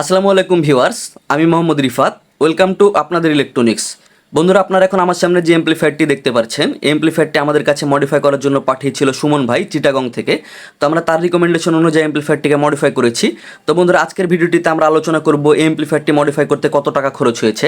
আসসালামু আলাইকুম ভিউয়ার্স, আমি মোহাম্মদ রিফাত, ওয়েলকাম টু আপনাদের ইলেকট্রনিক্স। বন্ধুরা, আপনারা এখন আমার সামনে যে এমপ্লিফায়ারটি দেখতে পাচ্ছেন এমপ্লিফায়ারটি আমাদের কাছে মডিফাই করার জন্য পাঠিয়েছিল সুমন ভাই, চিটাগং থেকে। তো আমরা তার রিকমেন্ডেশন অনুযায়ী এমপ্লিফায়ারটিকে মডিফাই করেছি। তো বন্ধুরা, আজকের ভিডিওটিতে আমরা আলোচনা করব এই এমপ্লিফায়ারটি মডিফাই করতে কত টাকা খরচ হয়েছে।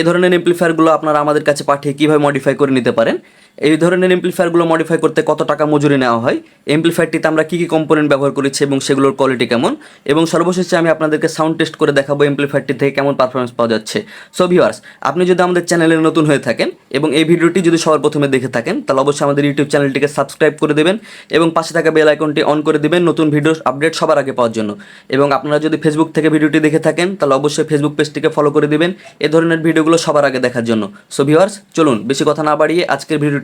এ ধরনের এমপ্লিফায়ারগুলো আপনারা আমাদের কাছে পাঠিয়ে কীভাবে মডিফাই করে নিতে পারেন এই ধরনের এমপ্লিফায়ারগুলো মডিফাই করতে কত টাকা মজুরি নেওয়া হয়? এমপ্লিফায়ারটিতে আমরা কী কী কম্পোনেন্ট ব্যবহার করেছি এবং সেগুলোর কোয়ালিটি কেমন? এবং সর্বশেষে আমি আপনাদেরকে সাউন্ড টেস্ট করে দেখাবো এমপ্লিফায়ারটি থেকে কেমন পারফরমেন্স পাওয়া যাচ্ছে। সো ভিউয়ার্স আপনি যদি আমাদের চ্যানেলে নতুন হয়ে থাকেন এবং এই ভিডিওটি যদি সবার প্রথমে দেখে থাকেন, তাহলে অবশ্যই আমাদের ইউটিউব চ্যানেলটিকে সাবস্ক্রাইব করে দেবেন এবং পাশে থাকা বেল আইকনটি অন করে দেবেন নতুন ভিডিও আপডেট সবার আগে পাওয়ার জন্য। এবং আপনারা যদি ফেসবুক থেকে ভিডিওটি দেখে থাকেন, তাহলে অবশ্যই ফেসবুক পেজটিকে ফলো করে দেবেন এ ধরনের ভিডিওগুলো সবার আগে দেখার জন্য। সো ভিউয়ার্স চলুন, বেশি কথা না বাড়িয়ে আজকের ভিডিওটি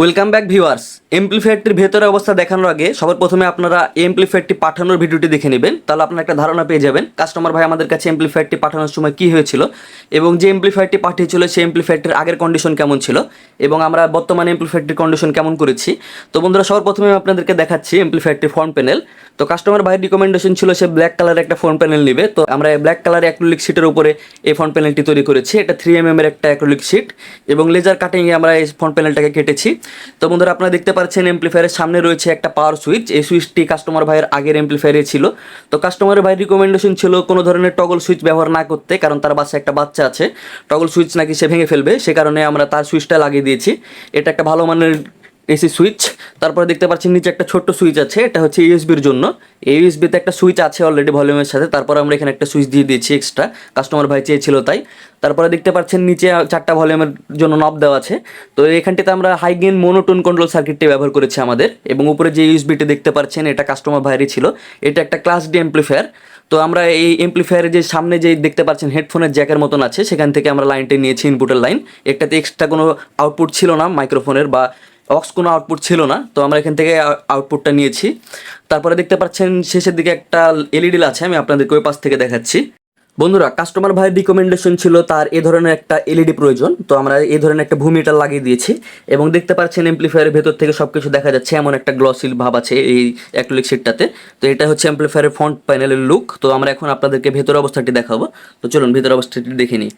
ওয়েলকাম ব্যাক ভিউয়ার্স এমপ্লিফায়ারটির ভেতরে অবস্থা দেখানোর আগে সবার প্রথমে আপনারা এমপ্লিফায়ারটি পাঠানোর ভিডিওটি দেখে নেবেন। তাহলে আপনারা একটা ধারণা পেয়ে যাবেন কাস্টমার ভাই আমাদের কাছে এমপ্লিফায়ারটি পাঠানোর সময় কী হয়েছিল এবং যে এমপ্লিফায়ারটি পাঠিয়েছিল, সেই এমপ্লিফায়ারটির আগের কন্ডিশন কেমন ছিল এবং আমরা বর্তমানে এমপ্লিফায়ারটির কন্ডিশন কেমন করেছি। তো বন্ধুরা, সবার প্রথমে আপনাদেরকে দেখাচ্ছি এমপ্লিফায়ারটির ফ্রন্ট প্যানেল। তো কাস্টমার ভাইয়ের রিকমেন্ডেশন ছিল সে ব্ল্যাক কালারের একটা ফ্রন্ট প্যানেল নেবে। তো আমরা ব্ল্যাক কালারের অ্যাক্রিলিক শিটের উপরে এই ফ্রন্ট প্যানেলটি তৈরি করেছি। এটা থ্রি এম এর একটা অ্যাক্রিলিক শিট এবং লেজার কাটিংয়ে আমরা এই ফ্রন্ট প্যানেলটাকে কেটেছি। তো বন্ধুরা, আপনারা দেখতে পাচ্ছেন এমপ্লিফায়ারের সামনে রয়েছে একটা পাওয়ার সুইচ এই সুইচটি কাস্টমার ভাইয়ের আগের এমপ্লিফায়ারে ছিল। তো কাস্টমার ভাইয়ের রিকমেন্ডেশন ছিল কোনো ধরনের টগল সুইচ ব্যবহার না করতে, কারণ তার বাসে একটা বাচ্চা আছে। টগল সুইচ নাকি সে ভেঙে ফেলবে, সে কারণে আমরা তার সুইচটা লাগিয়ে দিয়েছি। এটা একটা ভালো মানের এসি সুইচ, তারপরে দেখতে পাচ্ছেন নিচে একটা ছোট্ট সুইচ আছে, এটা হচ্ছে ইউএসবির জন্য। ইউএসবিতে একটা সুইচ আছে অলরেডি ভলিউমের সাথে, তারপর আমরা এখানে একটা সুইচ দিয়ে দিয়েছি এক্সট্রা কাস্টমার ভাই চেয়েছিল তাই। তারপরে দেখতে পাচ্ছেন নিচে চারটা ভলিউমের জন্য নব দেওয়া আছে। তো এখানটিতে আমরা হাই গেন মোনোটোন কন্ট্রোল সার্কিটটি ব্যবহার করেছি আমাদের, এবং উপরে যে ইউএসবিটি দেখতে পাচ্ছেন, এটা কাস্টমার ভাইয়েরই ছিল। এটা একটা ক্লাস ডি এমপ্লিফায়ার তো আমরা এই এমপ্লিফায়ারের যে সামনে যে দেখতে পাচ্ছেন হেডফোনের জ্যাকের মতন আছে, সেখান থেকে আমরা লাইনটা নিয়েছি ইনপুটের লাইন একটাতে এক্সট্রা কোনো আউটপুট ছিল না মাইক্রোফোনের বা অক্স কোনো আউটপুট ছিল না, তো আমরা এখান থেকে আউটপুটটা নিয়েছি। তারপরে দেখতে পাচ্ছেন শেষের দিকে একটা এলইডি আছে, আমি আপনাদেরকে ওই পাশ থেকে দেখাচ্ছি। বন্ধুরা কাস্টমার ভাইয়ের রিকমেন্ডেশন ছিল তার এ ধরনের একটা এলইডি প্রয়োজন, তো আমরা এই ধরনের একটা ভূমিটা লাগিয়ে দিয়েছি। এবং দেখতে পাচ্ছেন এমপ্লিফায়ারের ভেতর থেকে সব কিছু দেখা যাচ্ছে, এমন একটা গ্লসিল ভাব আছে এই অ্যাক্রিলিক শিটটাতে তো এটা হচ্ছে এমপ্লিফায়ারের ফ্রন্ট প্যানেলের লুক তো আমরা এখন আপনাদেরকে ভেতর অবস্থাটি দেখাবো। তো চলুন, ভেতর অবস্থাটি দেখে নিই।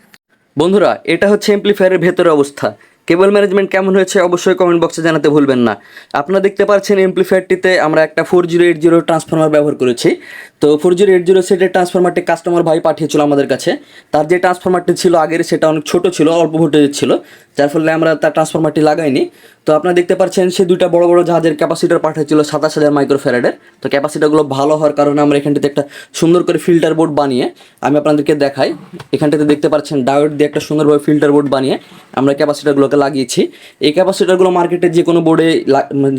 বন্ধুরা, এটা হচ্ছে এমপ্লিফায়ারের ভেতরের অবস্থা। কেবল ম্যানেজমেন্ট কেমন হয়েছে অবশ্যই কমেন্ট বক্সে জানাতে ভুলবেন না। আপনারা দেখতে পাচ্ছেন এমপ্লিফায়ারটিতে আমরা একটা four zero eight zero transformer ব্যবহার করেছি। তো ফোর জিরো এইট জিরো সেটের ট্রান্সফরমারটি কাস্টমার ভাই পাঠিয়েছিল আমাদের কাছে। তার যে ট্রান্সফরমারটি ছিল আগের, সেটা অনেক ছোট ছিল, অল্প ভোল্টেজের ছিল, যার ফলে আমরা তার ট্রান্সফরমারটি লাগাইনি। তো আপনারা দেখতে পাচ্ছেন, সে দুইটা বড় বড় জাহাজের ক্যাপাসিটার পাঠিয়েছিল সাতাশ হাজার মাইক্রোফ্যারাডের তো ক্যাপাসিটারগুলো ভালো হওয়ার কারণে আমরা এখানটিতে একটা সুন্দর করে ফিল্টার বোর্ড বানিয়ে, আমি আপনাদেরকে দেখাই। এখানটাতে দেখতে পাচ্ছেন ডায়োড দিয়ে একটা সুন্দরভাবে ফিল্টার বোর্ড বানিয়ে আমরা ক্যাপাসিটারগুলোকে লাগিয়েছি। এই ক্যাপাসিটারগুলো মার্কেটে যে কোনো বোর্ডে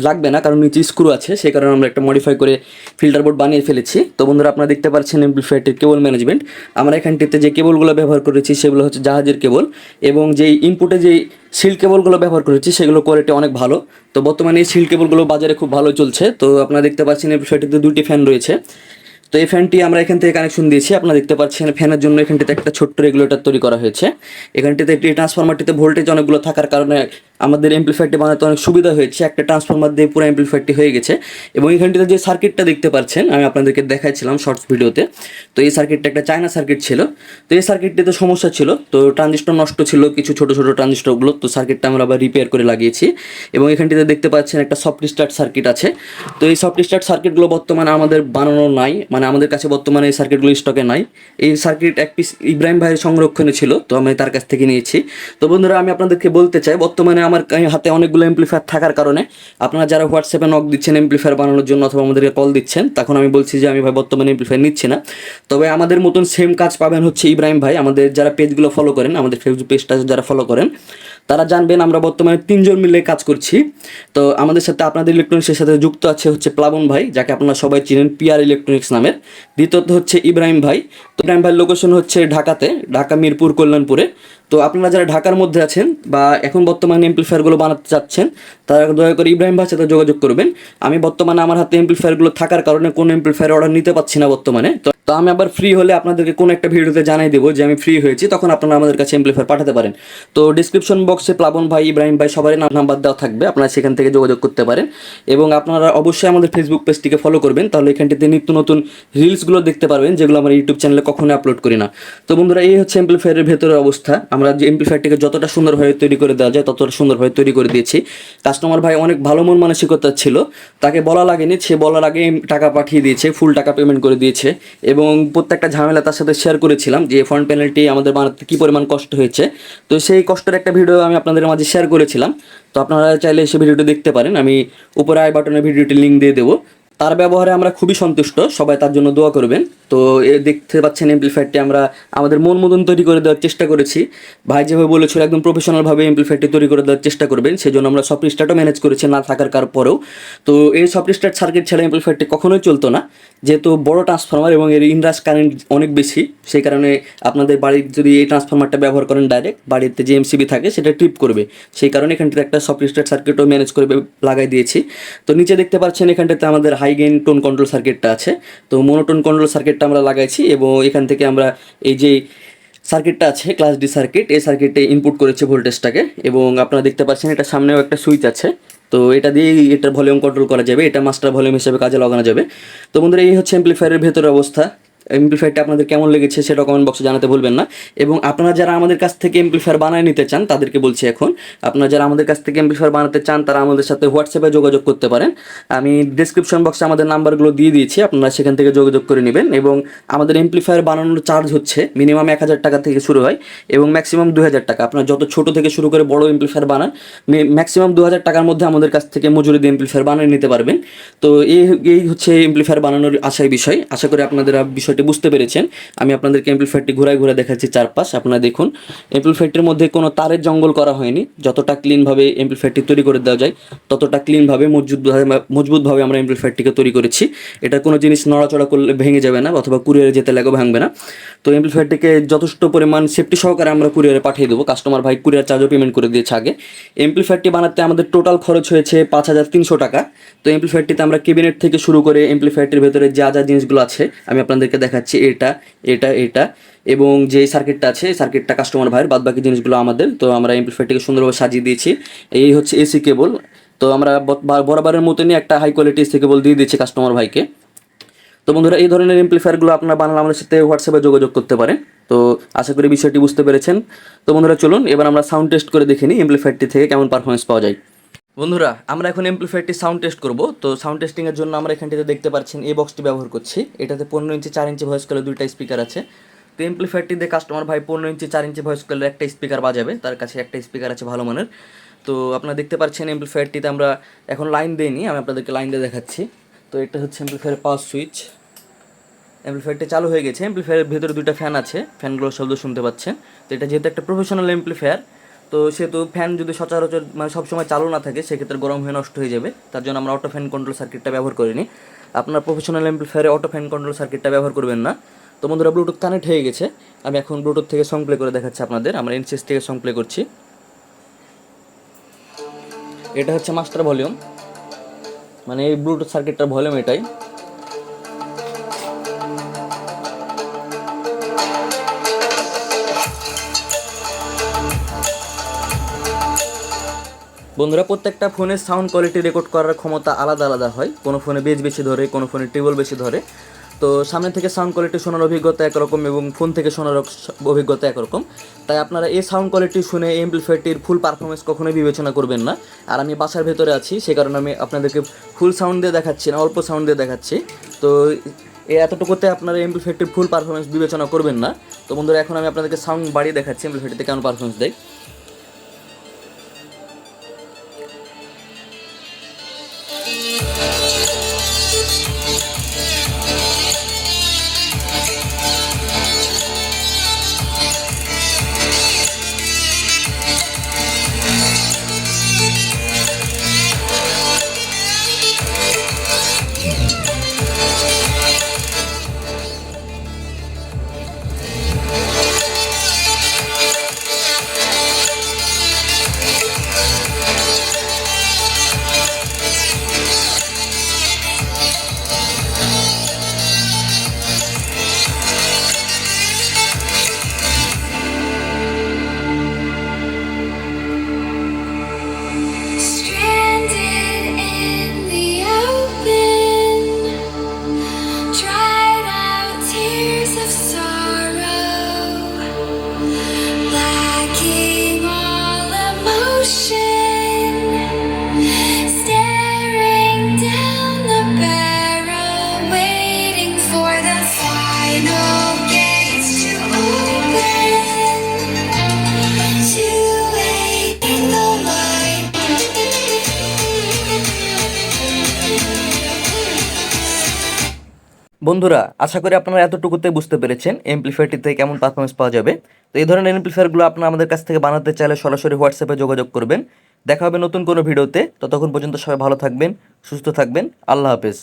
লাগবে না, কারণ নিচে স্ক্রু আছে, সেই কারণে আমরা একটা মডিফাই করে ফিল্টার বোর্ড বানিয়ে ফেলেছি। তো বন্ধুরা, আপনারা দেখতে পাচ্ছেন এমপ্লিফায়ারটির কেবল ম্যানেজমেন্ট আমরা এখানটিতে যে কেবলগুলো ব্যবহার করেছি, সেগুলো হচ্ছে জাহাজের কেবল এবং যেই ইনপুটে যেই সিল কেবলগুলো ব্যবহার করেছি, সেগুলো কোয়ালিটি অনেক ভালো। তো বর্তমানে এই সিল কেবলগুলো বাজারে খুব ভালো চলছে। তো আপনারা দেখতে পাচ্ছেন এমপ্লিফায়ারটিতে দুটি ফ্যান রয়েছে। তো এই ফ্যানটি আমরা এখান থেকে কানেকশন দিয়েছি। আপনারা দেখতে পাচ্ছেন ফ্যানের জন্য এখানটিতে একটা ছোট্ট রেগুলেটর তৈরি করা হয়েছে। এখানটিতে ট্রান্সফরমারটিতে ভোল্টেজ অনেকগুলো থাকার কারণে আমাদের এমপ্লিফায়ারটি বানাতে অনেক সুবিধা হয়েছে। একটা ট্রান্সফরমার দিয়ে পুরো এমপ্লিফায়ারটি হয়ে গেছে। এবং এখানটিতে যে সার্কিটটা দেখতে পাচ্ছেন, আমি আপনাদেরকে দেখাইছিলাম শর্টস ভিডিওতে তো এই সার্কিটটা একটা চায়না সার্কিট ছিল। তো এই সার্কিটটিতে সমস্যা ছিল। তো ট্রানজিস্টর নষ্ট ছিল, কিছু ছোট ছোট ট্রানজিস্টরগুলো তো সার্কিটটা আমরা আবার রিপেয়ার করে লাগিয়েছি। এবং এখানটিতে দেখতে পাচ্ছেন একটা সফট স্টার্ট সার্কিট আছে। তো এই সফট স্টার্ট সার্কিটগুলো বর্তমানে আমাদের বানানো নাই। মানে আমাদের কাছে বর্তমানে এই সার্কিটগুলো স্টকে নাই। এই সার্কিট এক পিস ইব্রাহিম ভাইয়ের সংরক্ষণে ছিল। তো আমি তার কাছ থেকে নিয়েছি। তো বন্ধুরা, আমি আপনাদেরকে বলতে চাই, বর্তমানে আমার হাতে অনেকগুলো এমপ্লিফায়ার থাকার কারণে আপনারা যারা হোয়াটসঅ্যাপে নক দিচ্ছেন এমপ্লিফায়ার বানানোর জন্য অথবা আমাদেরকে কল দিচ্ছেন, তখন আমি বলছি যে আমি ভাই বর্তমানে এমপ্লিফায়ার নিচ্ছি না। তবে আমাদের মতন সেম কাজ পাবেন হচ্ছে ইব্রাহিম ভাই। আমাদের যারা পেজগুলো ফলো করেন, আমাদের ফেসবুক পেজটা যারা ফলো করেন তারা জানবেন আমরা বর্তমানে তিনজন মিলে কাজ করছি। তো আমাদের সাথে আপনাদের ইলেকট্রনিক্সের সাথে যুক্ত আছে হচ্ছে প্লাবন ভাই, যাকে আপনারা সবাই চিনেন পিআর ইলেকট্রনিক্স নামের। দ্বিতীয়ত হচ্ছে ইব্রাহিম ভাই। তো ইব্রাহিম ভাইয়ের লোকেশন হচ্ছে ঢাকাতে, ঢাকা, মিরপুর, কল্যাণপুরে। তো আপনারা যারা ঢাকার মধ্যে আছেন বা এখন বর্তমানে এমপ্লিফায়ারগুলো বানাতে চাচ্ছেন, তারা দয়া করে ইব্রাহিম ভাইয়ের সাথে যোগাযোগ করবেন। আমি বর্তমানে আমার হাতে এমপ্লিফায়ারগুলো থাকার কারণে কোনো এমপ্লিফায়ার অর্ডার নিতে পারছি না বর্তমানে। তো তো আমি আবার ফ্রি হলে আপনাদেরকে কোনো একটা ভিডিওতে জানাই দেবো যে আমি ফ্রি হয়েছি, তখন আপনারা আমাদের কাছে এমপ্লিফায়ার পাঠাতে পারেন। তো ডিসক্রিপশন বক্সে প্লাবন ভাই, ইব্রাহিম ভাই সবারই নাম্বার দেওয়া থাকবে, আপনারা সেখান থেকে যোগাযোগ করতে পারেন। এবং আপনারা অবশ্যই আমাদের ফেসবুক পেজটিকে ফলো করবেন, তাহলে এখানটিতে নিত্য নতুন রিলসগুলো দেখতে পারবেন, যেগুলো আমরা ইউটিউব চ্যানেলে কখনো আপলোড করি না। তো বন্ধুরা, এই হচ্ছে এমপ্লিফায়ারের ভেতরের অবস্থা। আমরা যে এমপ্লিফায়ারটিকে যতটা সুন্দরভাবে তৈরি করে দেওয়া যায়, ততটা সুন্দরভাবে তৈরি করে দিয়েছি। কাস্টমার ভাই অনেক ভালো মন মানসিকতা ছিল। তাকে বলা লাগেনি, সে বলার আগে টাকা পাঠিয়ে দিয়েছে ফুল টাকা পেমেন্ট করে দিয়েছে। এবং প্রত্যেকটা ঝামেলা তার সাথে শেয়ার করেছিলাম যে ফ্রন্ট প্যানেলটি আমাদের বানাতে কী পরিমাণ কষ্ট হয়েছে। তো সেই কষ্টের একটা ভিডিও আমি আপনাদের মাঝে শেয়ার করেছিলাম। তো আপনারা চাইলে সে ভিডিওটি দেখতে পারেন। আমি উপরে আই বাটনে ভিডিওটি লিঙ্ক দিয়ে দেবো। তার ব্যবহারে আমরা খুবই সন্তুষ্ট, সবাই তার জন্য দোয়া করবেন। তো এ দেখতে পাচ্ছেন এমপ্লিফায়ারটি আমরা আমাদের মন মতন তৈরি করে দেওয়ার চেষ্টা করেছি। ভাই যেভাবে বলেছিল, একদম প্রফেশনালভাবে এমপ্লিফায়ারটি তৈরি করে দেওয়ার চেষ্টা করবেন সেই জন্য আমরা সফট ম্যানেজ করেছি না থাকার কার, পরেও। তো এই সফট সার্কিট ছাড়া এমপ্লিফায়ারটি কখনোই চলতো না। যেহেতু বড় ট্রান্সফরমার এবং এর ইনরাস কারেন্ট অনেক বেশি, সেই কারণে আপনাদের বাড়ির যদি এই ট্রান্সফরমারটা ব্যবহার করেন ডাইরেক্ট বাড়িতে যে এমসিবি থাকে সেটা ট্রিপ করবে। সেই কারণে এখানটাতে একটা সফট সার্কিটও ম্যানেজ করে লাগাই দিয়েছি। তো নিচে দেখতে পাচ্ছেন এখানটাতে আমাদের হাই গেন টোন কন্ট্রোল সার্কিটটা আছে। তো মোনোটোন কন্ট্রোল সার্কিটটা আমরা লাগাইছি এবং এখান থেকে আমরা এই যে সার্কিটটা আছে ক্লাস ডি সার্কিট এই সার্কিটে ইনপুট করেছে ভোল্টেজটাকে এবং আপনারা দেখতে পাচ্ছেন এটা সামনেও একটা সুইচ আছে। তো এটা দিয়েই এটার ভলিউম কন্ট্রোল করা যাবে, এটা মাস্টার ভলিউম হিসেবে কাজে লাগানো যাবে। তো বন্ধুরা, এই হচ্ছে এমপ্লিফায়ারের ভেতরের অবস্থা। এমপ্লিফায়ারটা আপনাদের কেমন লেগেছে সেটা কমেন্ট বক্সে জানাতে ভুলবেন না। এবং আপনারা যারা আমাদের কাছ থেকে এমপ্লিফায়ার বানায় নিতে চান, তাদেরকে বলছি এখন, আপনারা যারা আমাদের কাছ থেকে এমপ্লিফায়ার বানাতে চান, তারা আমাদের সাথে হোয়াটসঅ্যাপে যোগাযোগ করতে পারেন। আমি ডিসক্রিপশন বক্সে আমাদের নাম্বারগুলো দিয়ে দিয়েছি, আপনারা সেখান থেকে যোগাযোগ করে নেবেন। এবং আমাদের এমপ্লিফায়ার বানানোর চার্জ হচ্ছে মিনিমাম এক হাজার টাকা থেকে শুরু হয়, এবং ম্যাক্সিমাম দু হাজার টাকা। আপনারা যত ছোট থেকে শুরু করে বড় এমপ্লিফায়ার বানান ম্যাক্সিমাম দু হাজার টাকার মধ্যে আমাদের কাছ থেকে মজুরি দিয়ে এমপ্লিফায়ার বানিয়ে নিতে পারবেন। তো এই এই হচ্ছে এমপ্লিফায়ার বানানোর আশায় বিষয়। আশা করি আপনারা বিষয়টি বুঝতে পেরেছেন। আমি আপনাদেরকে এমপ্লিফায়ারটি ঘুরায় ঘুরে দেখাচ্ছি চারপাশ। আপনারা দেখুন এমপ্লিফায়ারটির মধ্যে কোনো তারের জঙ্গল করা হয়নি। যতটা ক্লিনভাবে এমপ্লিফায়ারটি তৈরি করে দেওয়া যায়, ততটা ক্লিনভাবে মজবুতভাবে মজবুতভাবে আমরা এমপ্লিফায়ারটিকে তৈরি করেছি। এটা কোনো জিনিস নড়াচড়া করলে ভেঙে যাবে না অথবা কুরিয়ারে যেতে লাগেও ভাঙবে না। তো এমপ্লিফায়ারটিকে যথেষ্ট পরিমাণ সেফটি সহকারে আমরা কুরিয়ারে পাঠিয়ে দেবো। কাস্টমার ভাই কুরিয়ার চার্জও পেমেন্ট করে দিয়েছে আগে। এমপ্লিফায়ারটি বানাতে আমাদের টোটাল খরচ হয়েছে পাঁচ হাজার তিনশো টাকা। তো এমপ্লিফায়ারটিতে আমরা কেবিনেট থেকে শুরু করে এমপ্লিফায়ারটির ভেতরে যা যা জিনিসগুলো আছে, আমি আপনাদেরকে দেখাচ্ছি এটা এটা এটা। এবং যে সার্কিটটা আছে সার্কিটটা কাস্টমার ভাইয়ের বাদ বাকি জিনিসগুলো আমাদের। তো আমরা এমপ্লিফায়ারটিকে সুন্দরভাবে সাজিয়ে দিয়েছি। এই হচ্ছে এসি কেবল তো আমরা বরাবরের মতনই একটা হাই কোয়ালিটি এসি কেবল দিয়ে দিচ্ছি কাস্টমার ভাইকে। তো বন্ধুরা, এই ধরনের এমপ্লিফায়ারগুলো আপনারা বানালে আমাদের সাথে হোয়াটসঅ্যাপে যোগাযোগ করতে পারেন। তো আশা করি বিষয়টি বুঝতে পেরেছেন। তো বন্ধুরা, চলুন, এবার আমরা সাউন্ড টেস্ট করে দেখে নিই এমপ্লিফায়ারটি থেকে কেমন পারফরমেন্স পাওয়া যায়। বন্ধুরা, আমরা এখন এমপ্লিফায়ারটি সাউন্ড টেস্ট করব। তো সাউন্ড টেস্টিংয়ের জন্য আমরা এখানটিতে দেখতে পাচ্ছেন এই বক্সটি ব্যবহার করছি। এটাতে পনেরো ইঞ্চি, চার ইঞ্চি ভয়েস কলে দুইটা স্পিকার আছে। তো এমপ্লিফায়ারটি দিয়ে কাস্টমার ভাই পনেরো ইঞ্চি, চার ইঞ্চি ভয়েস কলের একটা স্পিকার বাজাবে। তার কাছে একটা স্পিকার আছে ভালো মানের। তো আপনারা দেখতে পাচ্ছেন এমপ্লিফায়ারটিতে আমরা এখন লাইন দিইনি আমি আপনাদেরকে লাইন দিয়ে দেখাচ্ছি। তো এটা হচ্ছে এমপ্লিফায়ার পাওয়ার সুইচ অ্যাম্প্লিফায়ারটি চালু হয়ে গেছে। অ্যাম্প্লিফায়ারের ভেতরে দুইটা ফ্যান আছে। ফ্যানগুলোর শব্দ শুনতে পাচ্ছেন। তো এটা যেহেতু একটা প্রফেশনাল অ্যাম্প্লিফায়ার তো সেহেতু ফ্যান যদি সচরাচর মানে সবসময় চালু না থাকে, সেক্ষেত্রে গরম হয়ে নষ্ট হয়ে যাবে। তার জন্য আমরা অটো ফ্যান কন্ট্রোল সার্কিটটা ব্যবহার করিনি। আপনার প্রফেশনাল অ্যাম্প্লিফায়ারে অটো ফ্যান কন্ট্রোল সার্কিটটা ব্যবহার করবেন না। তো বন্ধুরা ব্লুটুথ কানেক্ট হয়ে গেছে। আমি এখন ব্লুটুথ থেকে সং প্লে করে দেখাচ্ছি আপনাদের। আমরা এনসিএস থেকে সং প্লে করছি। এটা হচ্ছে মাস্টার ভলিউম মানে এই ব্লুটুথ সার্কিটটার ভলিউম এটাই। বন্ধুরা, প্রত্যেকটা ফোনের সাউন্ড কোয়ালিটি রেকর্ড করার ক্ষমতা আলাদা আলাদা হয়। কোনো ফোনে বেজ বেশি ধরে, কোনো ফোনে টেবল বেশি ধরে। তো সামনে থেকে সাউন্ড কোয়ালিটি শোনার অভিজ্ঞতা একরকম এবং ফোন থেকে শোনার অভিজ্ঞতা একরকম। তাই আপনারা এই সাউন্ড কোয়ালিটি শুনে এমপ্লিফায়ারটির ফুল পারফরমেন্স কখনোই বিবেচনা করবেন না। আর আমি বাসার ভেতরে আছি, সে কারণে আমি আপনাদেরকে ফুল সাউন্ড দিয়ে দেখাচ্ছি না, অল্প সাউন্ড দিয়ে দেখাচ্ছি। তো এই এতটুকুতে আপনারা এমপ্লিফায়ারটির ফুল পারফরমেন্স বিবেচনা করবেন না। তো বন্ধুরা, এখন আমি আপনাদেরকে সাউন্ড বাড়িয়ে দেখাচ্ছি এমপ্লিফায়ারটিতে কেমন পারফরমেন্স দেয়। বন্ধুরা, আশা করি আপনারা এতটুকুতে বুঝতে পেরেছেন এমপ্লিফায়ারটিতে কেমন পারফরমেন্স পাওয়া যাবে। তো এই ধরনের এমপ্লিফায়ারগুলো আপনারা আমাদের কাছ থেকে বানাতে চাইলে সরাসরি হোয়াটসঅ্যাপে যোগাযোগ করবেন। দেখা হবে নতুন কোনো ভিডিওতে। ততক্ষণ পর্যন্ত সবাই ভালো থাকবেন, সুস্থ থাকবেন। আল্লাহ হাফেজ।